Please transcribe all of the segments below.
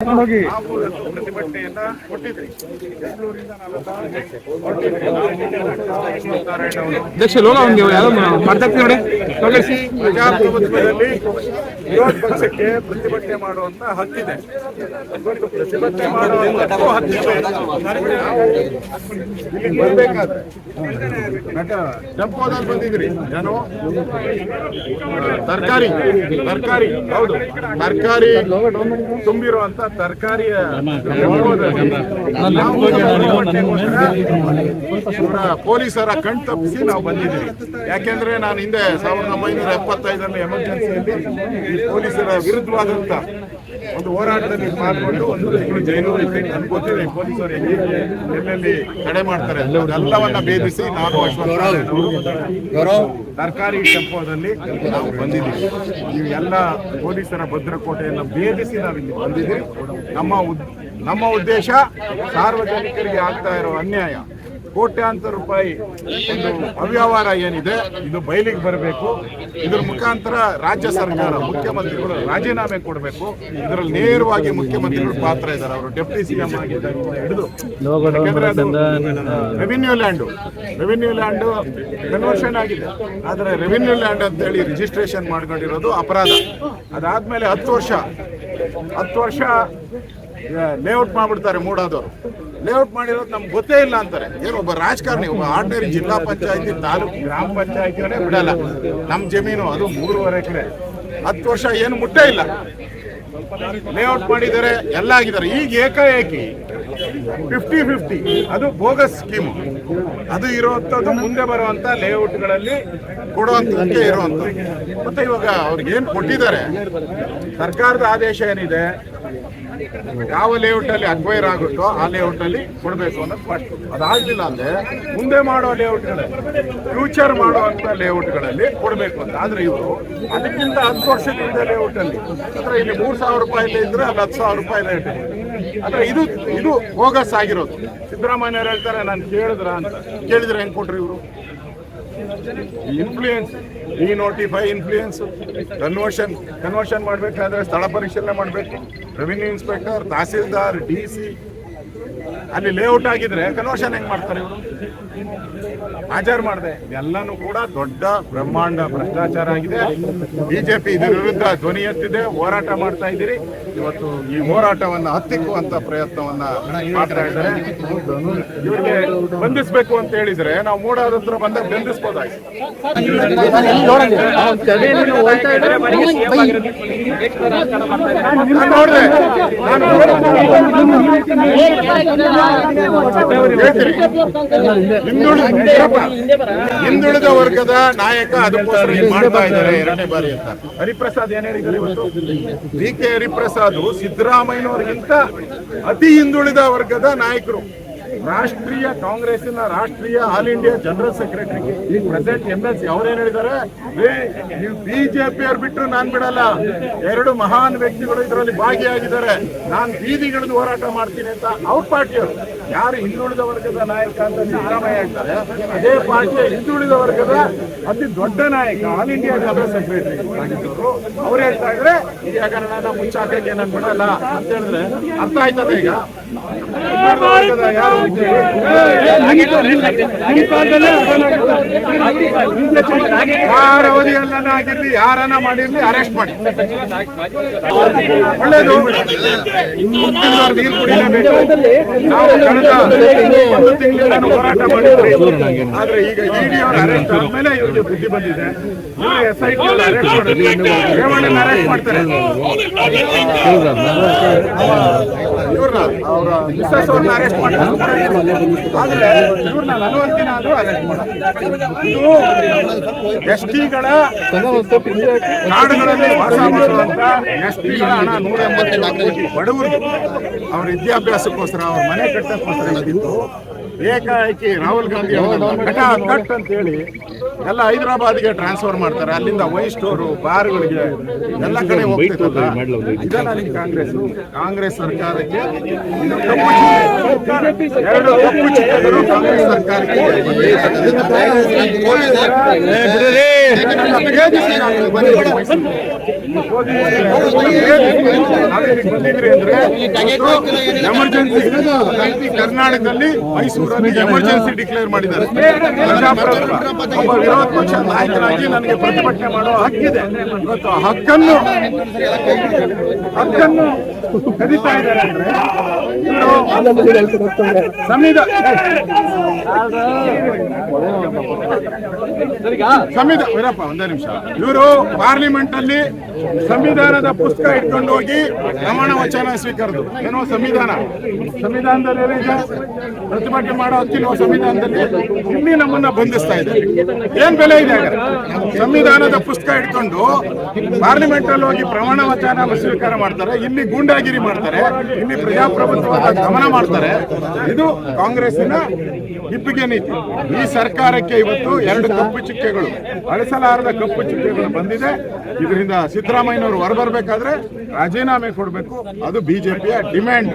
ಪ್ರತಿಭಟನೆಯನ್ನ ಕೊಟ್ಟಿದ್ರಿ ಪ್ರಜಾಪ್ರಭುತ್ವದಲ್ಲಿ ವಿರೋಧ ಪಕ್ಷಕ್ಕೆ ಪ್ರತಿಭಟನೆ ಮಾಡುವಂತ ಹಕ್ಕಿದೆ ಪ್ರತಿಭಟನೆ ಮಾಡುವಂತ ಹಕ್ಕಿದೆ ಬರ್ಬೇಕಾದ್ರೆ. ಟೆಂಪೋದಲ್ಲಿ ಬಂದಿದ್ರಿ. ಏನೋ ತರಕಾರಿ. ತರಕಾರಿ. ಹೌದು. ತರಕಾರಿ ತುಂಬಿರುವಂತ ತರಕಾರಿಯ ಪೊಲೀಸರ ಕಣ್ ತಪ್ಪಿಸಿ ನಾವು ಬಂದಿದ್ದೀವಿ. ಯಾಕೆಂದ್ರೆ ನಾನು ಹಿಂದೆ ಸಾವಿರದ ಒಂಬೈನೂರ ಎಪ್ಪತ್ತೈದರಲ್ಲಿ ಎಮರ್ಜೆನ್ಸಿಯಲ್ಲಿ ಈ ಪೊಲೀಸರ ವಿರುದ್ಧವಾದಂತ ಒಂದು ಹೋರಾಟದಲ್ಲಿ ಪಾಲ್ಗೊಂಡು ಒಂದು ತಿಂಗಳು ನನ್ಗೆ ಗೊತ್ತಿದೆ ಈ ಪೊಲೀಸರು ಎಲ್ಲೆಲ್ಲಿ ತಡೆ ಮಾಡ್ತಾರೆ. ಎಲ್ಲವನ್ನ ಭೇದಿಸಿ ನಾನು ತರಕಾರಿ ಸರ್ಕಾರಿ ಟೆಂಪೋದಲ್ಲಿ ನಾವು ಬಂದಿದ್ದೀವಿ. ನೀವು ಎಲ್ಲ ಪೊಲೀಸರ ಭದ್ರಕೋಟೆಯನ್ನು ಭೇದಿಸಿ ನಾವು ಇಲ್ಲಿ ಬಂದಿದ್ದೀವಿ. ನಮ್ಮ ನಮ್ಮ ಉದ್ದೇಶ ಸಾರ್ವಜನಿಕರಿಗೆ ಆಗ್ತಾ ಇರೋ ಅನ್ಯಾಯ. ಕೋಟ್ಯಾಂತರ ರೂಪಾಯಿ ಒಂದು ಅವ್ಯವಹಾರ ಏನಿದೆ ಇದು ಬಯಲಿಗೆ ಬರಬೇಕು. ಇದ್ರ ಮುಖಾಂತರ ರಾಜ್ಯ ಸರ್ಕಾರ ಮುಖ್ಯಮಂತ್ರಿಗಳು ರಾಜೀನಾಮೆ ಕೊಡಬೇಕು. ಇದರಲ್ಲಿ ನೇರವಾಗಿ ಮುಖ್ಯಮಂತ್ರಿಗಳು ಪಾತ್ರ ಇದ್ದಾರೆ. ಅವರು ಡೆಪ್ಟಿ ಸಿಎಂ ಆಗಿದ್ದಾರೆ ಹಿಡಿದು. Revenue land revenue land conversion ಆಗಿದೆ. ಆದರೆ ರೆವಿನ್ಯೂ ಲ್ಯಾಂಡ್ ಅಂತೇಳಿ ರಿಜಿಸ್ಟ್ರೇಷನ್ ಮಾಡ್ಕೊಂಡಿರೋದು ಅಪರಾಧ. ಅದಾದ್ಮೇಲೆ ಹತ್ತು ವರ್ಷ. ಹತ್ತು ವರ್ಷ ಲೇಔಟ್ ಮಾಡ್ಬಿಡ್ತಾರೆ ಮೂಡಾದವರು. ಲೇಔಟ್ ಮಾಡಿರೋದು ನಮ್ಗೆ ಗೊತ್ತೇ ಇಲ್ಲ ಅಂತಾರೆ. ಏನು, ಒಬ್ಬ ರಾಜಕಾರಣಿ, ಒಬ್ಬ ಆರ್ಡಿನರಿ ಜಿಲ್ಲಾ ಪಂಚಾಯತಿ ತಾಲೂಕು ಗ್ರಾಮ ಪಂಚಾಯತಿನೇ ಬಿಡಲ್ಲ. ನಮ್ಮ ಜಮೀನು ಅದು ಮೂರುವರೆ ಎಕರೆ. ಹತ್ತು ವರ್ಷ ಏನು ಮುಟ್ಟೇ ಇಲ್ಲ. ಲೇಔಟ್ ಮಾಡಿದ್ದಾರೆ, ಎಲ್ಲ ಆಗಿದ್ದಾರೆ. ಈಗ ಏಕಾಏಕಿ ಫಿಫ್ಟಿ ಫಿಫ್ಟಿ ಅದು ಬೋಗಸ್ ಸ್ಕೀಮ್. ಅದು ಇರುವಂಥದ್ದು ಮುಂದೆ ಬರುವಂತ ಲೇಔಟ್ಗಳಲ್ಲಿ ಕೊಡುವಂಥದ್ದೇ ಇರುವಂಥದ್ದು. ಮತ್ತೆ ಇವಾಗ ಅವ್ರಿಗೆ ಏನು ಕೊಟ್ಟಿದ್ದಾರೆ? ಸರ್ಕಾರದ ಆದೇಶ ಏನಿದೆ? ಯಾವ ಲೇಔಟ್ ಅಲ್ಲಿ ಅಕ್ವೈರ್ ಆಗುತ್ತೋ ಆ ಲೇಔಟ್ ಅಲ್ಲಿ ಕೊಡಬೇಕು ಅನ್ನೋದು ಫಸ್ಟ್ ಅದಾಗಲಿಲ್ಲ ಅಂದ್ರೆ ಮುಂದೆ ಮಾಡೋ ಲೇಔಟ್ಗಳಲ್ಲಿ ಫ್ಯೂಚರ್ ಮಾಡುವಂತ ಲೇಔಟ್ಗಳಲ್ಲಿ ಕೊಡಬೇಕು ಅಂತ. ಆದ್ರೆ ಇವರು ಅದಕ್ಕಿಂತ ಹತ್ತು ವರ್ಷದಿಂದ ಲೇಔಟ್ ಅಲ್ಲಿ ಅಂದ್ರೆ ಇಲ್ಲಿ ಮೂರ್ ಸಾವಿರ ರೂಪಾಯಿ ಇದ್ರೆ ಅಲ್ಲಿ ಹತ್ತು ಸಾವಿರ ರೂಪಾಯಿ ರೇಟ್ ಅಂದ್ರೆ ಇದು ಇದು ಬೋಗಸ್ ಆಗಿರೋದು. ಸಿದ್ದರಾಮಯ್ಯವ್ರು ಹೇಳ್ತಾರೆ, ನಾನು ಕೇಳಿದ್ರ ಅಂತ. ಕೇಳಿದ್ರೆ ಹೆಂಗ್ ಕೊಟ್ರಿ ಇವರು? Influence D notify influence conversion conversion ಮಾಡಬೇಕಾದ್ರೆ ಸ್ಥಳ ಪರಿಶೀಲನೆ ಮಾಡಬೇಕು. Revenue inspector tahsildar D C ಅಲ್ಲಿ ಲೇಔಟ್ ಆಗಿದ್ರೆ ಕನ್ವರ್ಷನ್ ಹೆಂಗೆ ಮಾಡ್ತಾರೆ ಇವರು? ಹಾಜರ್ ಮಾಡಿದೆ ಎಲ್ಲನೂ ಕೂಡ ದೊಡ್ಡ ಬ್ರಹ್ಮಾಂಡ ಭ್ರಷ್ಟಾಚಾರ ಆಗಿದೆ ಬಿಜೆಪಿ ಇದರ ವಿರುದ್ಧ ಧ್ವನಿ ಎತ್ತಿದೆ ಹೋರಾಟ ಮಾಡ್ತಾ ಇದ್ದೀರಿ ಇವತ್ತು ಈ ಹೋರಾಟವನ್ನ ಹತ್ತಿಕ್ಕುವಂತ ಪ್ರಯತ್ನವನ್ನ ಮಾಡ್ತಾ ಇದ್ದಾರೆ ಇವರಿಗೆ ಬಂಧಿಸಬೇಕು ಅಂತ ಹೇಳಿದ್ರೆ ನಾವು ಮೂಡಾದ ಹತ್ರ ಬಂದಾಗ ನೋಡಿದೆ ಹಿಂದುಳಿದ ವರ್ಗದ ನಾಯಕ ಅದಕ್ಕೋಸ್ಕರ ಮಾಡ್ತಾ ಇದ್ದಾರೆ ಎರಡನೇ ಬಾರಿ ಅಂತ. ಹರಿಪ್ರಸಾದ್ ಏನ್ ಹೇಳಿದ್ದಾರೆ ಡಿ ಕೆ ಹರಿಪ್ರಸಾದ್ ಸಿದ್ದರಾಮಯ್ಯನವರಿಗಿಂತ ಅತಿ ಹಿಂದುಳಿದ ವರ್ಗದ ನಾಯಕರು. ರಾಷ್ಟ್ರೀಯ ಕಾಂಗ್ರೆಸ್ಸಿನ ರಾಷ್ಟ್ರೀಯ ಆಲ್ ಇಂಡಿಯಾ ಜನರಲ್ ಸೆಕ್ರೆಟರಿ ಈಗ ಪ್ರೆಸೆಂಟ್ ಎಂ ಎಸ್ ಸಿ ಅವ್ರೇನ್ ಹೇಳಿದ್ದಾರೆ ನೀವು ಬಿಜೆಪಿ ಅವ್ರು ಬಿಟ್ಟರು ನಾನ್ ಬಿಡಲ್ಲ. ಎರಡು ಮಹಾನ್ ವ್ಯಕ್ತಿಗಳು ಇದರಲ್ಲಿ ಭಾಗಿಯಾಗಿದ್ದಾರೆ. ನಾನು ಬೀದಿಗಿಳಿದು ಹೋರಾಟ ಮಾಡ್ತೀನಿ ಅಂತ ಅವ್ರ ಪಾರ್ಟಿಯವರು. ಯಾರು ಹಿಂದುಳಿದ ವರ್ಗದ ನಾಯಕ ಅಂತ ಸಿದ್ದರಾಮಯ್ಯ ಹೇಳ್ತಾರೆ. ಅದೇ ಪಾರ್ಟಿಯ ಹಿಂದುಳಿದ ವರ್ಗದ ಅತಿ ದೊಡ್ಡ ನಾಯಕ ಆಲ್ ಇಂಡಿಯಾ ಜನರಲ್ ಸೆಕ್ರೆಟರಿ. ಆಗಿದ್ದವರು ಅವ್ರು ಹೇಳ್ತಾ ಇದ್ರೆ ಯಾಕಂದ್ರೆ ನಾನು ಮುಚ್ಚಾಕಕ್ಕೆ ನಾನು ಬಿಡಲ್ಲ. ಅಂತ ಹೇಳಿದ್ರೆ ಅರ್ಥ ಆಯ್ತದ ಈಗ? ಯಾರು ಯಾರ ಅವಧಿಯನ್ನ ಆಗಿರ್ಲಿ ಯಾರನ್ನ ಮಾಡಿರ್ಲಿ ಅರೆಸ್ಟ್ ಮಾಡಿ ಒಳ್ಳೇದು ನೀರು ಕುಡಿಲೇಬೇಕು ನಾವು ಕಳೆದ ಒಂದು ತಿಂಗಳಿಂದ ಹೋರಾಟ ಮಾಡಿದ್ರೆ ಆದ್ರೆ ಈಗ ಇಡಿ ಅವರ ಅರೆಸ್ಟ್ ಆದ್ಮೇಲೆ ಇವ್ರಿಗೆ ಬುದ್ಧಿ ಬಂದಿದೆ ಎಸ್ ಐ ಟಿ ಅರೆಸ್ಟ್ ಮಾಡಿದ್ರು ರೇವಣ್ಣನ ಅರೆಸ್ಟ್ ಮಾಡ್ತಾರೆ. ಇವ್ರನ್ನ. ಅವರ ಮಿಸ್ಸಸ್ ಅವ್ರನ್ನ ಅರೆಸ್ಟ್ ಮಾಡ್ತಾರೆ. ಆದ್ರೆ ಇವ್ರನ್ನ ನಲವತ್ತಿನ ಆದ್ರೂ ಅರೆಸ್ಟ್ ಮಾಡ್ತಾರೆ ಇದು ಎಸ್ ಟಿಗಳ ನಾಡುಗಳಲ್ಲಿ ವಾಸ ಮಾಡುವಂತ ಎಸ್ ಟಿಗಳ ಹಣ ನೂರ ಎಂಬತ್ತೇಳು ಬಡವರಿಗೆ. ಅವ್ರ ವಿದ್ಯಾಭ್ಯಾಸಕ್ಕೋಸ್ಕರ, ಅವ್ರ ಮನೆ ಕಟ್ಟಕ್ಕೋಸ್ಕರ ಇದ್ದಿತ್ತು ಏಕಾಏಕಿ ರಾಹುಲ್ ಗಾಂಧಿ ಕಟ್ ಅಂತ ಹೇಳಿ ಎಲ್ಲ ಹೈದರಾಬಾದ್ಗೆ ಟ್ರಾನ್ಸ್ಫರ್ ಮಾಡ್ತಾರೆ. ಅಲ್ಲಿಂದ ವೈನ್ ಸ್ಟೋರು ಬಾರ್ಗಳಿಗೆ ಎಲ್ಲ ಕಡೆ ಹೋಗ್ತಿದ್ದಲ್ಲ ನಿಮ್ ಕಾಂಗ್ರೆಸ್ ಕಾಂಗ್ರೆಸ್ ಸರ್ಕಾರಕ್ಕೆ ಇದು ಕಪ್ಪು ಎರಡು ಕಪ್ಪು ಚುಕ್ಕೆಗಳು ಕಾಂಗ್ರೆಸ್ ಸರ್ಕಾರಕ್ಕೆ. ಎಮರ್ಜೆನ್ಸಿ ಕರ್ನಾಟಕದಲ್ಲಿ ಮೈಸೂರಲ್ಲಿ ಎಮರ್ಜೆನ್ಸಿ ಡಿಕ್ಲೇರ್ ಮಾಡಿದ್ದಾರೆ. ಒಬ್ಬ ವಿರೋಧ ಪಕ್ಷ ನಾಯಕರಾಗಿ ನನಗೆ ಪ್ರತಿಭಟನೆ ಮಾಡುವ ಹಕ್ಕಿದೆ ಇವತ್ತು ಆ ಹಕ್ಕನ್ನು ಹಕ್ಕನ್ನು ಕದೀತಾ ಇದ್ದಾರೆ ಸಂವಿಧಾನ ಸಂವಿಧಾನ ವೀರಪ್ಪ, ಒಂದೇ ನಿಮಿಷ. ಇವರು ಪಾರ್ಲಿಮೆಂಟ್ ಅಲ್ಲಿ ಸಂವಿಧಾನದ ಪುಸ್ತಕ ಇಟ್ಕೊಂಡು ಹೋಗಿ ಪ್ರಮಾಣ ವಚನ ಸ್ವೀಕರಿದ್ರು. ಏನೋ ಸಂವಿಧಾನ. ಸಂವಿಧಾನದಲ್ಲಿ ಈಗ ಪ್ರತಿಭಟನೆ ಮಾಡೋ ಹಕ್ಕಿಲ್ವ ಸಂವಿಧಾನದಲ್ಲಿ ಇಲ್ಲಿ ನಮ್ಮನ್ನ ಬಂಧಿಸ್ತಾ ಇದೆ. ಏನ್ ಬೆಲೆ ಇದೆ? ಸಂವಿಧಾನದ ಪುಸ್ತಕ ಇಟ್ಕೊಂಡು ಪಾರ್ಲಿಮೆಂಟ್ ಅಲ್ಲಿ ಹೋಗಿ ಪ್ರಮಾಣ ವಚನ ಸ್ವೀಕಾರ ಮಾಡ್ತಾರೆ ಇಲ್ಲಿ ಗೂಂಡಾಗಿರಿ ಮಾಡ್ತಾರೆ ಇಲ್ಲಿ ಪ್ರಜಾಪ್ರಭುತ್ವದ ಗಮನ ಮಾಡ್ತಾರೆ. ಇದು ಕಾಂಗ್ರೆಸ್ಸಿನ ಇಬ್ಬಿಗೆ ನೀತಿ. ಈ ಸರ್ಕಾರಕ್ಕೆ ಇವತ್ತು ಎರಡು ಕಪ್ಪು ಚುಕ್ಕೆಗಳು. ಅಳಿಸಲಾರದ ಕಪ್ಪು ಚುಕ್ಕೆಗಳು ಬಂದಿದೆ. ಇದರಿಂದ ಸಿದ್ದರಾಮಯ್ಯನವರು ಹೊರಬರ್ಬೇಕಾದ್ರೆ ರಾಜೀನಾಮೆ ಕೊಡಬೇಕು. ಅದು ಬಿಜೆಪಿಯ ಡಿಮ್ಯಾಂಡ್.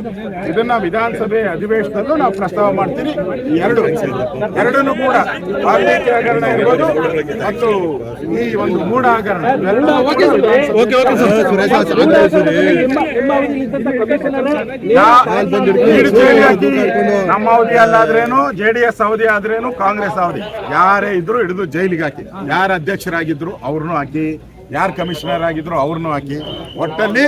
ಇದನ್ನ ವಿಧಾನಸಭೆ ಅಧಿವೇಶನದಲ್ಲೂ ನಾವು ಪ್ರಸ್ತಾವ ಮಾಡ್ತೀನಿ ಎರಡು. ಎರಡನ್ನೂ ಕೂಡ ವಾಲ್ಮೀಕಿ ಹಗರಣ ಇರ್ಬೋದು ಮತ್ತು ಈ ಒಂದು ಮೂಢ ಹಗರಣ ನಮ್ಮ ಅವಧಿ ಅಲ್ಲಾದ್ರೇನು ಜೆ ಡಿ ಎಸ್ ಅವಧಿ ಆದ್ರೇನು ಕಾಂಗ್ರೆಸ್ ಅವಧಿ. ಯಾರೇ ಇದ್ರು ಹಿಡಿದು ಜೈಲಿಗೆ ಹಾಕಿ. ಯಾರ ಅಧ್ಯಕ್ಷರಾಗಿದ್ರು ಅವ್ರನ್ನೂ ಹಾಕಿ. ಯಾರು ಕಮಿಷನರ್ ಆಗಿದ್ರು ಅವ್ರನ್ನೂ ಹಾಕಿ ಒಟ್ಟಲ್ಲಿ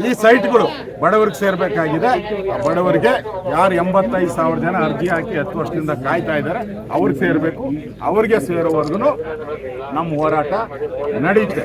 ಈ ಸೈಟ್ಗಳು ಬಡವರಿಗೆ ಸೇರಬೇಕಾಗಿದೆ ಆ ಬಡವರಿಗೆ ಯಾರು ಎಂಬತ್ತೈದು ಸಾವಿರ ಜನ ಅರ್ಜಿ ಹಾಕಿ ಹತ್ತು ವರ್ಷದಿಂದ ಕಾಯ್ತಾ ಇದ್ದಾರೆ ಅವ್ರಿಗೆ ಸೇರಬೇಕು ಅವ್ರಿಗೆ ಸೇರೋವರೆಗೂ ನಮ್ಮ ಹೋರಾಟ ನಡೆಯುತ್ತೆ